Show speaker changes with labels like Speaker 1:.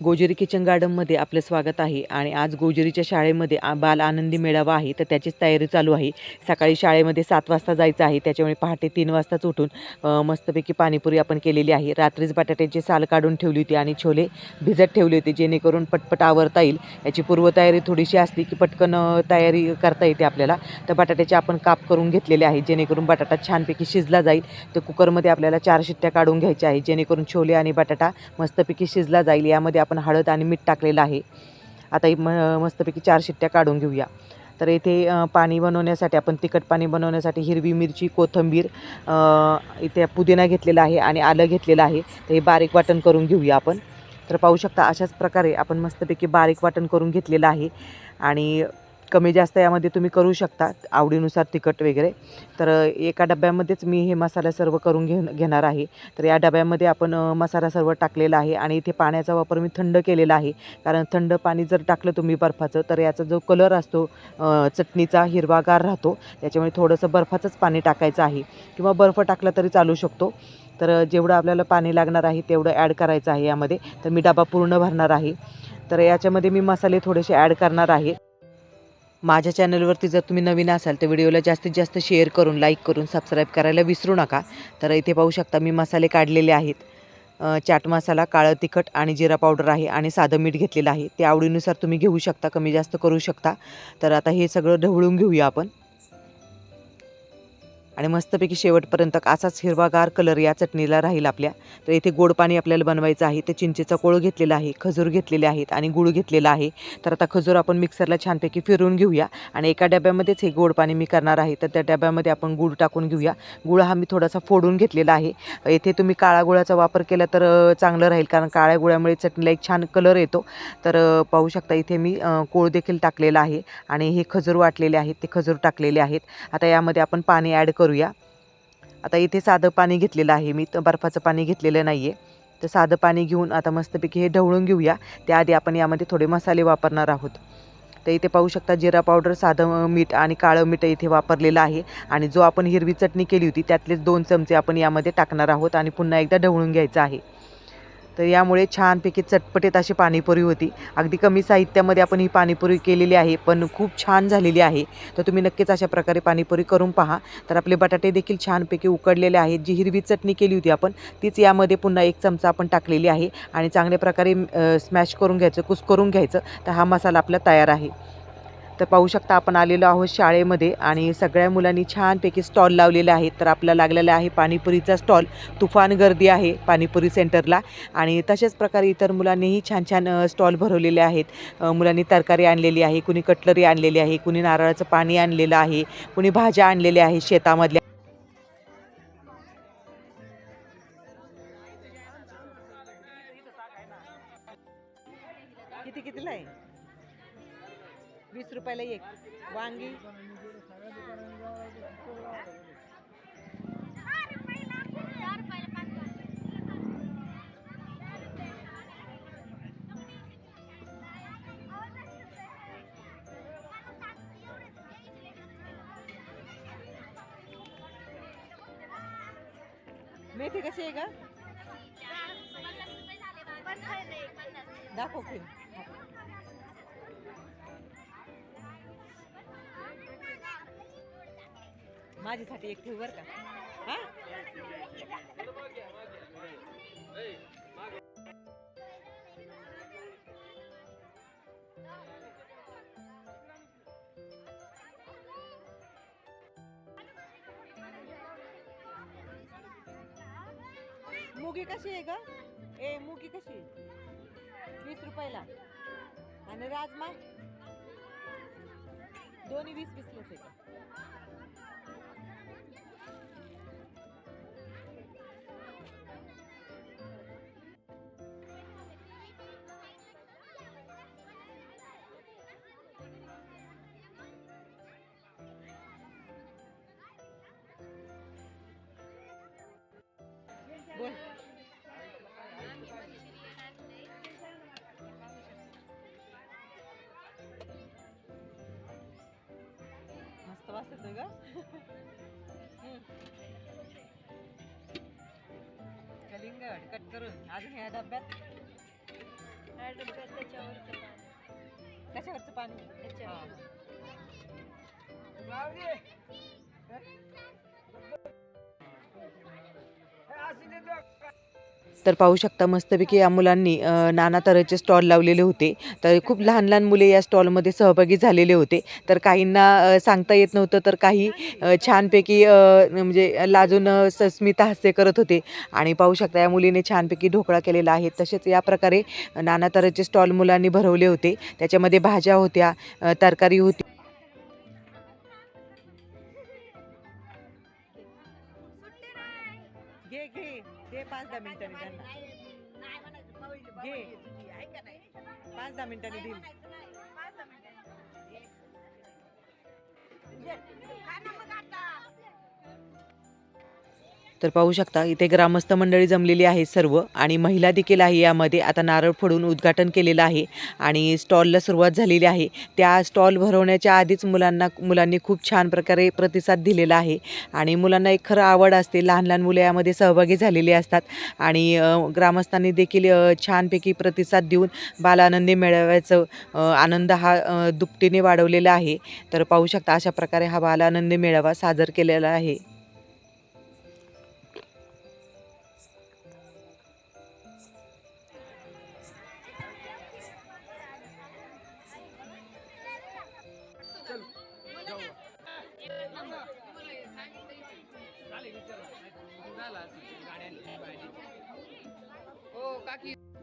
Speaker 1: गोजेरी kitchen गार्डनमध्ये आपलं स्वागत आहे आणि आज गोजेरीच्या शाळेमध्ये आ- बाल आनंदी मेळावा आहे. तर त्याचीच तयारी चालू आहे. सकाळी शाळेमध्ये सात वाजता जायचं आहे. त्याच्यामुळे पहाटे तीन वाजताच उठून मस्तपैकी पाणीपुरी आपण केलेली आहे. रात्रीच बटाट्याची साल काढून ठेवली होती आणि छोले भिजत ठेवले होते जेणेकरून पटपट आवरता येईल. याची पूर्वतयारी थोडीशी असली की पटकन तयारी करता येते आपल्याला. तर बटाट्याचे आपण काप करून घेतलेले आहे जेणेकरून बटाटा छानपैकी शिजला जाईल. तर कुकरमध्ये आपल्याला चार शिट्ट्या काढून घ्यायच्या आहे जेणेकरून छोले आणि बटाटा मस्तपैकी शिजला जाईल. यामध्ये आपण हळद आणि मीठ टाकलेलं आहे. आता म मस्तपैकी चार शिट्ट्या काढून घेऊया. तर इथे पाणी बनवण्यासाठी आपण तिखट पाणी बनवण्यासाठी हिरवी मिरची कोथिंबीर इथे पुदिना घेतलेला आहे आणि आलं घेतलेलं आहे. तर हे बारीक वाटण करून घेऊया आपण. तर पाहू शकता अशाच प्रकारे आपण मस्तपैकी बारीक वाटण करून घेतलेलं आहे. आणि कमी जास्त यामध्ये तुम्ही करू शकता आवडीनुसार तिखट वगैरे. तर एका डब्यामध्येच मी हे मसाला सर्व करून घेऊन घेणार आहे. तर या डब्यामध्ये आपण मसाला सर्व टाकलेला आहे आणि इथे पाण्याचा वापर मी थंड केलेला आहे. कारण थंड पाणी जर टाकलं तुम्ही बर्फाचं तर याचा जो कलर असतो चटणीचा हिरवागार राहतो. त्याच्यामुळे थोडंसं बर्फाचंच पाणी टाकायचं आहे. किंवा बर्फ टाकला तरी चालू शकतो. तर जेवढं आपल्याला पाणी लागणार आहे तेवढं ॲड करायचं आहे यामध्ये. तर मी डबा पूर्ण भरणार आहे. तर याच्यामध्ये मी मसाले थोडेसे ॲड करणार आहे. माझ्या चॅनलवरती जर तुम्ही नवीन असाल तर व्हिडिओला जास्तीत जास्त शेअर करून लाईक करून सबस्क्राईब करायला विसरू नका. तर इथे पाहू शकता मी मसाले काढलेले आहेत. चाट मसाला काळं तिखट आणि जिरा पावडर आहे आणि साधं मीठ घेतलेलं आहे. ते आवडीनुसार तुम्ही घेऊ शकता कमी जास्त करू शकता. तर आता हे सगळं ढवळून घेऊया आपण. आणि मस्तपैकी शेवटपर्यंत असाच हिरवागार कलर या चटणीला राहील आपल्या. तर इथे गोड पाणी आपल्याला बनवायचं आहे. तर चिंचेचा कोळ घेतलेला आहे खजूर घेतलेले आहेत आणि गुळ घेतलेला आहे. तर आता खजूर आपण मिक्सरला छानपैकी फिरवून घेऊया आणि एका डब्यामध्येच हे गोड पाणी मी करणार आहे. तर त्या डब्यामध्ये आपण गुळ टाकून घेऊया. गुळ हा मी थोडासा फोडून घेतलेला आहे. येथे तुम्ही काळा गुळाचा वापर केला तर चांगलं राहील. कारण काळ्या गुळामुळे चटणीला एक छान कलर येतो. तर पाहू शकता इथे मी कोळ देखील टाकलेला आहे आणि हे खजूर वाटलेले आहेत. ते खजूर टाकलेले आहेत. आता यामध्ये आपण पाणी ॲड करूया. आता इथे साधं पाणी घेतलेलं आहे मी तर बर्फाचं पाणी घेतलेलं नाही आहे तर साधं पाणी घेऊन आता मस्तपैकी हे ढवळून घेऊया. त्याआधी आपण यामध्ये थोडे मसाले वापरणार आहोत. तर इथे पाहू शकता जिरा पावडर साधं मीठ आणि काळं मीठ इथे वापरलेलं आहे. आणि जो आपण हिरवी चटणी केली होती त्यातलेच दोन चमचे आपण यामध्ये टाकणार आहोत आणि पुन्हा एकदा ढवळून घ्यायचं आहे. तर यामुळे छानपैकी चटपटीत अशी पाणीपुरी होती. अगदी कमी साहित्यामध्ये आपण ही पाणीपुरी केलेली आहे पण खूप छान झालेली आहे. तर तुम्ही नक्कीच अशा प्रकारे पाणीपुरी करून पहा. तर आपले बटाटे देखील छानपैकी उकडलेले आहेत. जी हिरवी चटणी केली होती आपण तीच यामध्ये पुन्हा एक चमचा आपण टाकलेली आहे आणि चांगल्या प्रकारे स्मॅश करून घ्यायचं कुस करून घ्यायचं तर हा मसाला आपला तयार आहे. तर पाहू शकता आपण आलेलो आहोत शाळेमध्ये आणि सगळ्या मुलांनी छानपैकी स्टॉल लावलेले आहेत. तर आपला लागलेला आहे पाणीपुरीचा स्टॉल. तुफान गर्दी आहे पाणीपुरी सेंटरला आणि तशाच प्रकारे इतर मुलांनीही छान छान स्टॉल भरवलेले आहेत. मुलांनी तरकारी आणलेली आहे कुणी कटलरी आणलेली आहे कुणी नारळाचं पाणी आणलेलं आहे कुणी भाज्या आणलेल्या आहेत शेतामधल्या. किती कितीला आहे? वीस रुपयाला एक. वांगी. मेथी कशी आहे का दाखव की. माझ्यासाठी एक ठेव बर का. हा? मुगी कशी आहे ग? ए मुगी कशी वीस रुपयाला. आणि राजमा? दोन्ही वीस वीसलाच आहे का? वाचत ग हम्म. कलिंगड कट करून. अजून ह्या डब्यात?
Speaker 2: त्या डब्यात त्याच्यावरचं पाणी.
Speaker 1: कशावरचं पाणी?
Speaker 2: त्याच्यावर
Speaker 1: तर पाहू शकता मस्तपैकी या मुलांनी नाना तऱ्हेचे स्टॉल लावलेले होते. तर खूप लहान लहान मुले या स्टॉलमध्ये सहभागी झालेले होते. तर काहींना सांगता येत नव्हतं तर काही छानपैकी म्हणजे लाजून सस्मिता हास्य करत होते. आणि पाहू शकता या मुलीने छानपैकी ढोकळा केलेला आहे. तसेच या प्रकारे नाना तऱ्हेचे स्टॉल मुलांनी भरवले होते. त्याच्यामध्ये भाज्या होत्या तरकारी होती. पाच दहा मिनिटांनी त्यांना घे पाच दहा मिनिटांनी देईल तर पाहू शकता इथे ग्रामस्थ मंडळी जमलेली आहे सर्व आणि महिला देखील आहे यामध्ये. आता नारळ फोडून उद्घाटन केलेलं आहे आणि स्टॉलला सुरुवात झालेली आहे. त्या स्टॉल भरवण्याच्या आधीच मुलांना मुलांनी खूप छान प्रकारे प्रतिसाद दिलेला आहे आणि मुलांना एक खरं आवड असते. लहान लहान मुलं यामध्ये सहभागी झालेली असतात आणि ग्रामस्थांनी देखील छानपैकी प्रतिसाद देऊन बालानंदी मेळाव्याचं आनंद हा दुपटीने वाढवलेला आहे. तर पाहू शकता अशा प्रकारे हा बालानंदी मेळावा सादर केलेला आहे.
Speaker 3: हो काकी